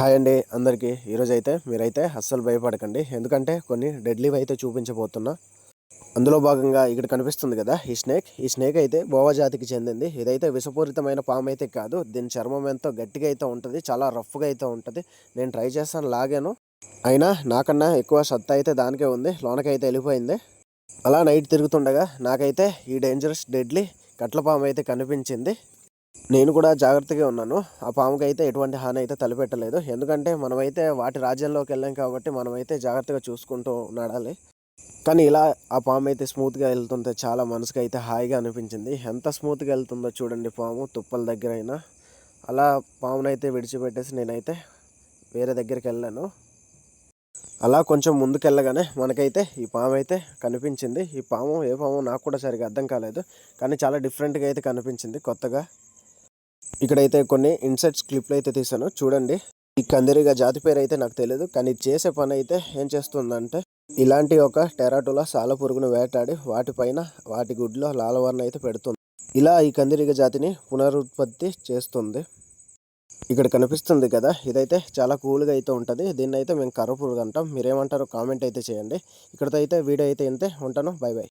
Hi అండి అందరికీ. ఈరోజు అయితే మీరైతే అస్సలు భయపడకండి. ఎందుకంటే కొన్ని డెడ్లీవి అయితే చూపించబోతున్నా. అందులో భాగంగా ఇక్కడ కనిపిస్తుంది కదా ఈ స్నేక్. ఈ స్నేక్ అయితే బోవా జాతికి చెందింది. ఇదైతే విషపూరితమైన పాము అయితే కాదు. దీని చర్మం ఎంతో గట్టిగా అయితే ఉంటుంది. చాలా రఫ్గా అయితే ఉంటుంది. నేను ట్రై చేస్తాను లాగాను. అయినా నాకన్నా ఎక్కువ సత్తా అయితే దానికే ఉంది. లోనకైతే వెళ్ళిపోయింది. అలా నైట్ తిరుగుతుండగా నాకైతే ఈ డేంజరస్ డెడ్లీ కట్ల పాము అయితే కనిపించింది. నేను కూడా జాగ్రత్తగా ఉన్నాను. ఆ పాముకి అయితే ఎటువంటి హాని అయితే తలపెట్టలేదు. ఎందుకంటే మనమైతే వాటి రాజ్యంలోకి వెళ్ళాం కాబట్టి మనమైతే జాగ్రత్తగా చూసుకుంటూ నడాలి. కానీ ఇలా ఆ పాము అయితే స్మూత్గా వెళ్తుంటే చాలా మనసుకు అయితే హాయిగా అనిపించింది. ఎంత స్మూత్గా వెళ్తుందో చూడండి పాము తుప్పల దగ్గర అయినా అలా పామునైతే విడిచిపెట్టేసి నేనైతే వేరే దగ్గరికి వెళ్ళాను. అలా కొంచెం ముందుకెళ్ళగానే మనకైతే ఈ పాము అయితే కనిపించింది. ఈ పాము ఏ పాము నాకు కూడా సరిగా అర్థం కాలేదు. కానీ చాలా డిఫరెంట్గా అయితే కనిపించింది కొత్తగా. ఇక్కడైతే కొన్ని ఇన్సెట్స్ క్లిప్లు అయితే తీసాను చూడండి. ఈ కందిరిగా జాతి పేరు అయితే నాకు తెలియదు కానీ చేసే పని అయితే ఏం చేస్తుందంటే ఇలాంటి ఒక టెరాటోలా సాల పురుగును వేటాడి వాటిపైన వాటి గుడ్లో లాలవర్ణ అయితే పెడుతుంది. ఇలా ఈ కందిరిగ జాతిని పునరుత్పత్తి చేస్తుంది. ఇక్కడ కనిపిస్తుంది కదా ఇదైతే చాలా కూల్గా అయితే ఉంటుంది. దీన్ని అయితే మేము కర్ర పురుగు అంటాం. మీరేమంటారో కామెంట్ అయితే చేయండి. ఇక్కడతో అయితే వీడియో అయితే ఇంతే. ఉంటాను. Bye bye.